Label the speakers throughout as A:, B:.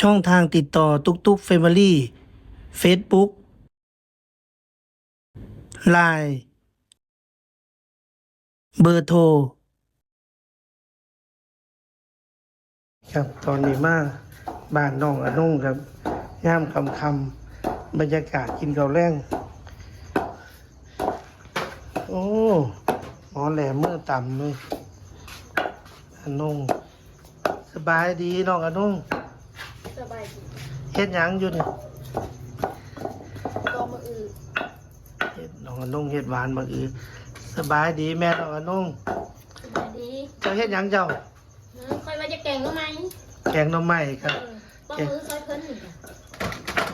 A: ช่องทางติดต่อตุกตุกเฟมิลี่เฟซบุ๊กไลน์เบอร์โทร ครับตอนนี้มาบ้านน้องอนุ่งครับย่ามคำคำบรรยากาศกินเกาวแรงโอ้หมอแหลมเมื่อต่ำเลยอนุ่งสบายดีน้องอนุ่ง เฮ็ดหยังอยู่นี่
B: ตัวมืออื่น
A: เฮ็ดน้องอนุ่งเฮ็ดหวานบางอือสบายดีแม่น้องอนุ่ง
B: สบายดี
A: เจ้าเฮ็ดหยังเจ้า
B: เออค่อยว่าจะแกงก็ไหม
A: แกงหน่อไม้ครับ
B: เออตัวมือค่อยเพิ่นนี่จ้ะ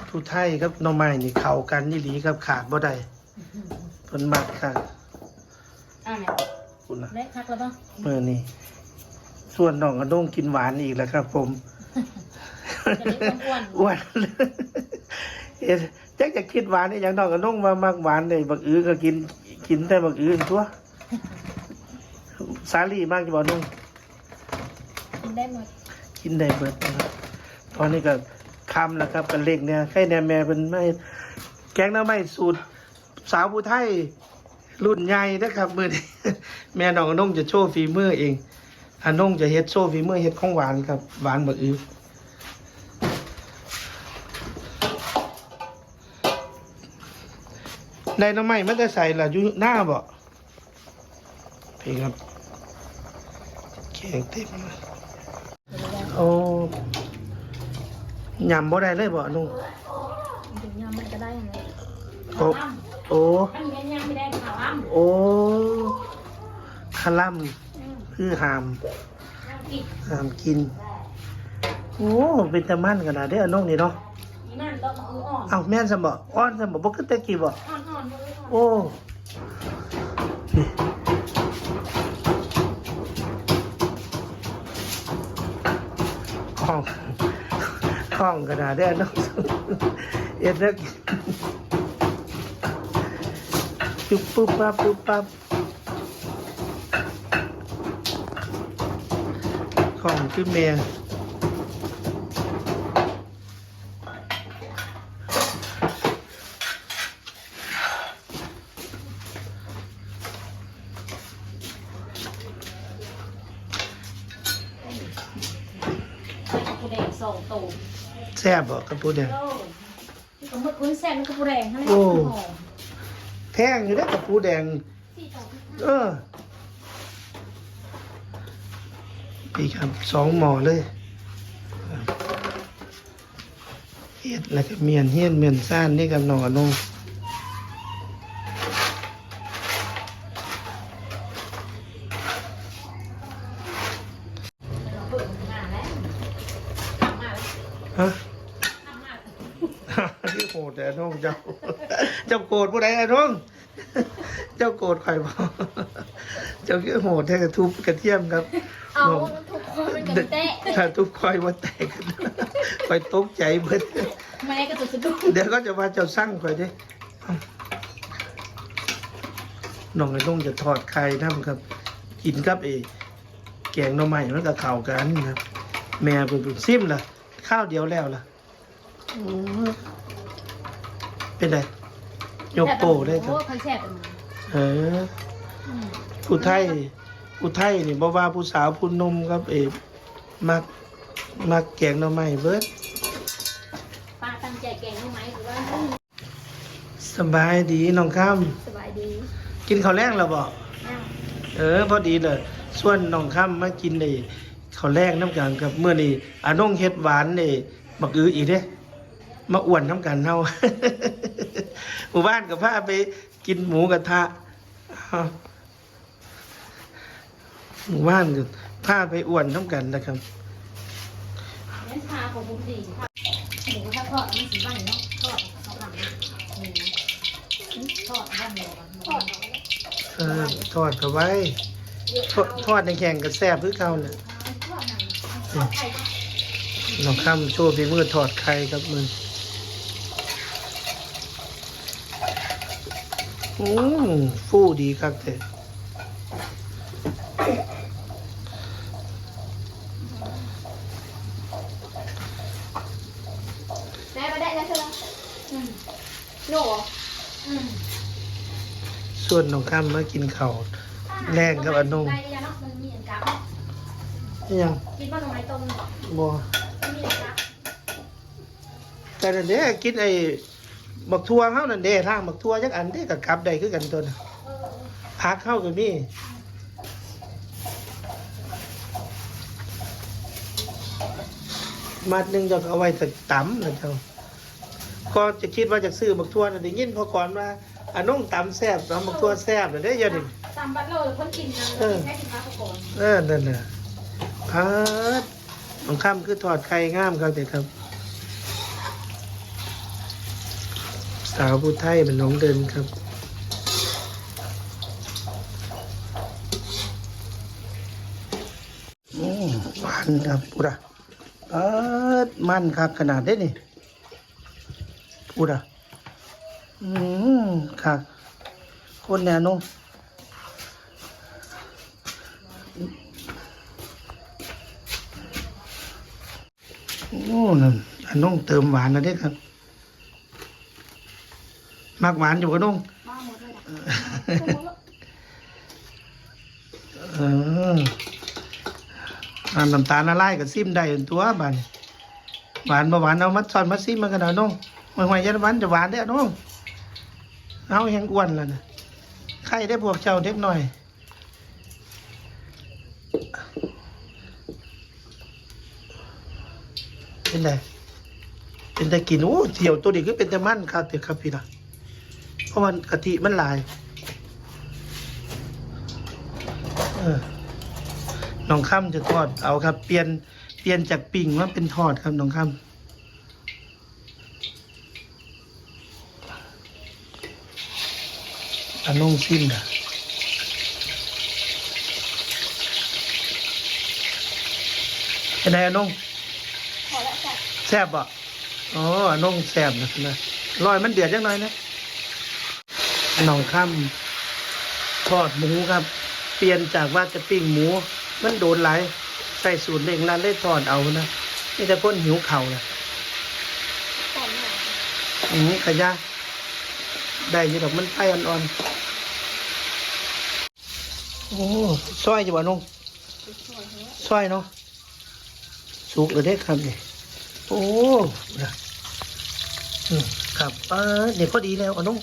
A: ผู้ไทยครับหน่อไม้นี่เข้ากันนี่หลีครับขาดบ่ได้เพิ่นมักค่ะ
B: อ่าไหน
A: คุณน่ะ
B: เล็กคักแล้วป่ะ
A: เมื่อนี้ส่วนน้องอนุ่งกินหวานอีกแล้วครับ ผม
B: จะได้ อ้วน
A: อ้วนเอ๊ะจักจะคิดหวานนี่อย่างน้องอนุ่งว่ามักหวานเลยบักอื้อก็กินกินแต่บักอื้อทั่วสาลีมากจะบอกนุ่ง
B: กินได้หมด
A: กินได้เบิดนะครับตอนนี้ก็คำแล้วครับกันเล็กเนี่ยใครแน่แม่เป็นไม่แกงหน้ำไม่สูตร สาวผู้ไทยรุ่นใหญ่นะครับมือนี้แม่น้องอนงจะโชว์ฝีมือเองอนงจะเฮ็ดโชว์ฝีมือเฮ็ดของหวานครับหวานบักอื้อ ได้หน้ำไม้มันจะใส่ละอยู่หน้าบ่พี่ครับแกงเต็มเลยโอ้ยำบ่ได้เลยบ่นุ่ง
B: ถึงยำมันจะได้ยังไง
A: โอ้โอ้
B: ถ้ามียำไม่ได้ขาวอ้ำ
A: โอ้คาลัม
B: อืม
A: คือหาม
B: น้ำพริก
A: หามกิน โอ้เป็นตะมันขนาดเด้อน้องนี่เนาะ
B: นี่นั่นตัวมืออ่อน
A: เอ้าแม่นซะบ่อ้อนซะบ่บ่คือแตะกี้บ่
B: อ่อนอ่อนมืออ่อน
A: โอ้นี่ข้องข้องกระดาษได้อน้องเอ็ดแล้วจุบปุ๊บปั๊บปุ๊บปั๊บของคือเมีย
B: กระ แดงสองตัว
A: แซ่บบ่กระปุกเนี่ย
B: โอ้ที่เขาเมื่อคืนแซ่บมันกระแดงทั้งนั้น
A: โอ้
B: หอม
A: แพงอยู่ได้อกระปูแดง
B: สี่สอง
A: เออพี่ครับสองหมอเลยเฮ็ดแล้วก็เมียนเฮียนเมียนซ่านนี่กับหนอนง
B: เปิดหน้าแล้วทำมาแล้ว
A: ฮะ
B: ทำมา
A: ที่โกรธแต่น้องเจ้า เจ้าโกรธผู้ใดอะน้อง เจ้าโกรธใครบ่เจ้าคือโหดแท้กระทุบกระเทียมครับ
B: เอาทุกคนมันกันเตะ
A: ถ้าทุบคอยว่าแตกคอยตกใจเบิด
B: ไม่ได้ก็ตุกสะดุ้ง
A: เดี๋ยวก็จะว่าเจ้าสั่งคอยดิเอ้าน้องไอ้น้องจะทอดไข่น้ำครับ กินกับเอแกงหน่อไม้มันก็เข้ากันครับ แม่เป็นซิมล่ะ ข้าวเดียวแล้วล่ะอืมเป็นไรยกโปได้ครับ
B: โอ้เขาแซ่บเป็น
A: เออผู้ไทยผู้ไทยนี่บ่ว่าผู้สาวผู้หนุ่มครับเอมักมักแกงหน่อไม้เบิด
B: ป้าตั้งใจแกงให้ไหมหรือว่า
A: สบายดีน้องข้าม
B: สบายดี
A: กินข้าวแรงแล้วบ่
B: อ้าว
A: เออ พอดีเลยส่วนน้องข้ามมากิน นี่ข้าวแรงน้ำกันกับเมื่อนี้อาน้องเฮ็ดหวานนี่บักอืออีกเด้มาอ้วนน้ำกันเฮาหมู่บ้านกับพาไปกินหมูกระทะหมู่บ้านกับพาไปอ้วนน้ำกันนะครับ
B: เน้นชาของบุญดีค่ะหมูถ้าทอดมันสีบ้านเนาะทอดเขาทำนะหมูทอดบ้านเดียวกันทอด
A: เออทอดเอาไว้ ทอดในแข่งกับแซ่บคือเก่าน่ะ
B: ทอดไข่
A: น้องข้ามโชว์ฝีมือทอดไข่ครับมืออืมฟู่ดีครับแต่
C: ใช่ไหม
B: อืม
C: หนู
B: อืม
A: ส่วนน้องข้ามมากินข้าวแรงกับอันนุ่ม
B: ได้ยังเนาะมันมีอันกับ
A: นี่ยัง
B: กินว่าหน่อไม้ต้ม
A: บ่
B: มันมีอันกับ
A: แต่นั่นเด้กินไอ้บักทั่วเฮานั่นเด้ทางบักทั่วจักอันเด้ก็กลับได้คือกันตัวน่ะ
B: เออเออ
A: พักเข้าก็มีมัดหนึงจะเอาไว้แต่ตำนะเจ้าก็จะคิดว่าจะซื้อบักทั่วน่ะได้ยินพอก่อนว่าอันน้องตำแซ่บตำบักทั่วแซ่บน่ะเด้อยาดิ
B: ตามบัตรเราคนกินกัน
A: เออ
B: แค่กินข้าวก่อน
A: เออนั่นน่ะ พัดของข้ามคือถอดไข่งามครับเด็กครับ สาวผู้ไทยเป็นน้องเดินครับมหวานครับพูดะเออมันครับขนาดได้นี่พูดะอืมครับคนแนวน้อง โอ้นั่นอันน้องเติมหวานนะเด้ครับมักหวานอยู่กับน้อง
B: มาหมดเลยนะ
A: เออนน้ำตาลละลายกับซิมได้ตัวบานหวานบ่หวานเอามัดซอนมัดซิมมากันเอาน้องไม่ไหวยันหวานจะหวานได้อน้องเอายังอ้วนแล้วนะใครได้พวกเจ้าเด็กหน่อย เป็นไงเป็นแต่กินโอ้เที่ยวตัวนี้คือเป็นแต่มันครับเดี๋ยวครับพี่นะเพราะมันกะทิมันลายเออน้องค่ำจะทอดเอาครับ เปลี่ยนเปลี่ยนจากปิ่งมาเป็นทอดครับน้องค่ำอันน้องซิมนะเป็นไงอันน้อง
C: แซ่
A: บบ่อ๋อน้องแซ่บนะนะลอยมันเดือดจังหน่อยนะน้องค่ำทอดหมูครับ เปลี่ยนจากว่าจะปิ้งหมู มันโดนหลใส่สูตรเร่งร้านได้ทอดเอานะนี่แต่คนหิวเข่านะ
C: อื
A: มขยะได้ยี่ดอกมันไฟอ่อนๆ โอ้ซอยจะบ่น้องซอยเนาะสุกเลยได้อครับเนี่ย โอ้นะครับเออเดี๋ยวพอดีแล้วอนน้อง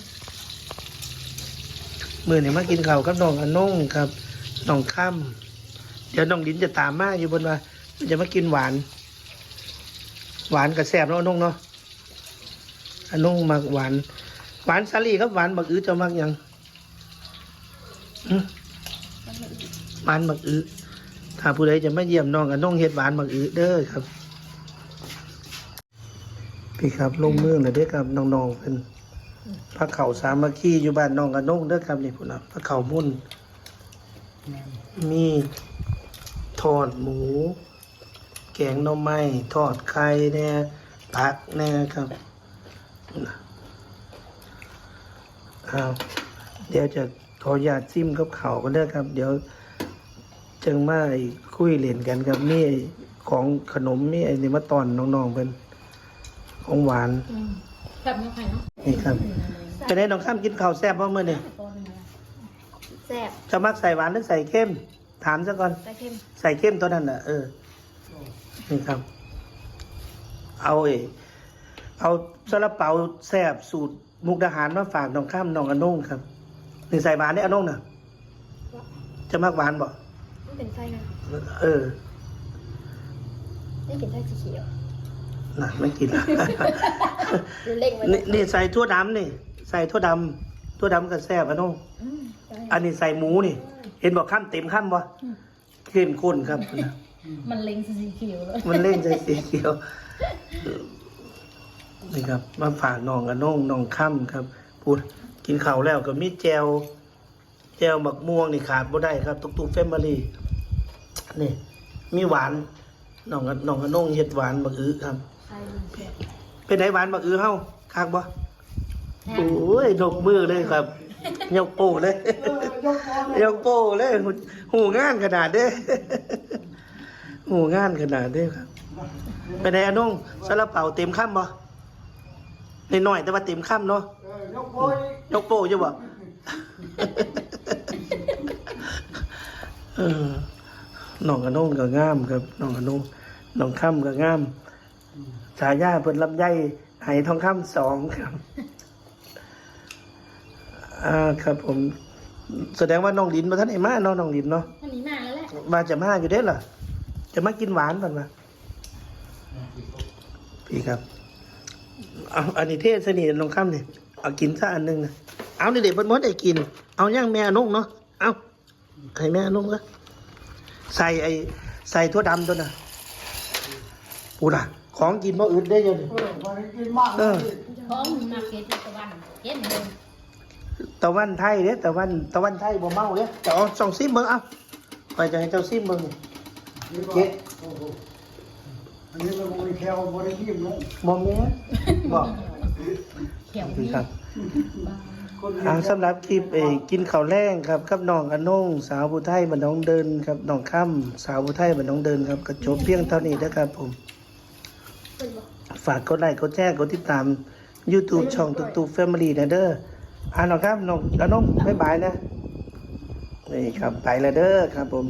A: มื่อนี่มากินข้าวกับน้องอนน้องครับน้องค่ำเดี๋ยวน้องดินจะตามมาอยู่บนว่ามันจะมากินหวาน หวานกับแซ่บเนาะน้องเนาะอนุ่งมักหวาน หวานสาลี่ครับหวานบักอื้อจะมักยังหวานบักอื้อถ้าผู้ใดจะมาเยี่ยมน้องอนนุ่งเฮ็ดหวานบักอื้อเด้อครับ พี่ครับลงเมืองเลยเด้อครับน้องๆเป็นพระเขาสามัคคีอยู่บ้านน้องอันนุ่งเด้อครับนี่พุ่นน่ะพระเขามุ่นมีทอดหมู แกงหน่อไม้ทอดไข่แน่ผักแน่ครับอ้าวเดี๋ยวจะขออนุญาตซิมกับเขาวกันเด้อครับ เดี๋ยวจังมาไอ้คุยเล่นกันครับมีไอ้ของขนมมีไอ้นี่มาตอนน้องๆเป็น ของหวาน
B: อืมแบบนี้ใครเนาะ
A: นี่ครับจะได้น้องข้ามกินข้าวแซ่บเพราะเมื่อนี่
B: ต้นนึงนะ
C: แซ่บ
A: จะมักใส่หวานหรือใส่เข้ม ถามซะก่อน
C: ใส่เค็ม
A: ใส่เข้มตัวนั้นน่ะเออนี่ครับ เอาเอเอาซาลาเปาแซ่บสูตรมุกดาหารมาฝากน้องข้ามน้องอนงครับนี่ใส่หวานได้อนงน่ะ จะมักหวานบ่
C: นี่เป็นไส้นะ
A: เออ
C: นี่เป็นไส้สีเขียว
A: น่ะไม่กินละ
C: ดูเล็กไว้
A: นี่นี่ใส่ทั่วดำนี่ ใส่ทั่วดำทั่วดำกับแซ่บอนง
C: อืมได้
A: อันนี้ใส่หมูนี่ เห็นบอกข้ามเต็มข้ามบ่เข้มข้นครับ
B: มันเล็งสีเขียวเลย
A: มันเล่นใจสีเขียวนี่ครับ มาฝากน้องกับน้องน้องค่ำครับ พูดกินข้าวแล้วก็มีแจวแจวหมักม่วงนี่ขาดบ่ได้ครับ ตุกตุกแฟมิลี่นี่ มีหวานน้องกับน้องกับน้องเฮ็ดหวานบักอื้อครับ
B: ใช่
A: เป็นไหนหวานบักอื้อเฮาคักบ่โอ้ยดกมือเลยครับยกโป้เลยยกโป้เลยหูหูงานขนาดเด้หูงานขนาดเด้ครับเป็นไงอะนุ่งซาลาเปาเต็มข้ามบ่น้อยๆแต่ว่าเต็มค่ำเนาะ
D: เออยกโป้ย
A: ยกโป้อยู่บ่เออน้องกระนงก็งามครับน้องกระนงน้องค่ำก็งาม ฉายาเพิ่นลำไยไหทองคำสองครับอ่าครับผม แสดงว่าน้องดินมาท่านไอ้มาเนาะน้องดินเนาะ
B: อันนี้มาแล้วแหละ
A: มาจะมาอยู่เด้อล่ะจะมากินหวานก่อนมาพี่ครับเอาอันนี้เทศสนิทลงข้ามเนี่ยเอากินซะอันหนึงนะเอาเด็กๆเพิ่นมดได้กิน เอาย่างแม่นุ่งเนาะเอาให้แม่นุ่งก็ใส่ไอ้ใส่ทั่วดำตัวน่ะปูน่ะ ของกินบ่อึดได้อยัง
D: เออพอได้กินมาก
A: เออ
B: พร้อมมาเก็ตตะวันเก็ตเลย
A: ตะวันไทยเด้อตะวันตะวันไทยบ่เมาเด้อจะเอาสองซิมเบิ่งเอาไปจะให้เจ้าซิมเบิ่ง
D: เจ็ดโอ้โหอันนี้มันบริแคลบริยิ้มลง
A: บ่แม่นบ่
B: เขียว
A: พี่
B: นี่
A: ครับ
D: คน
A: ทางสำหรับคลิปเออกินข้าวแรงครับกับน้องอนงสาวผู้ไทยบันน้องเดินครับน้องค่ำสาวผู้ไทยบันน้องเดินครับก็จบเพียงเท่านี้นะครับผม ฝากกดไลค์กดแชร์กดติดตาม YouTube ช่องตุกตุกแฟมิลี่นะเด้ออ่าน้องครับน้องอนงบ๊ายบายนะนี่ครับไปแล้วเด้อครับผม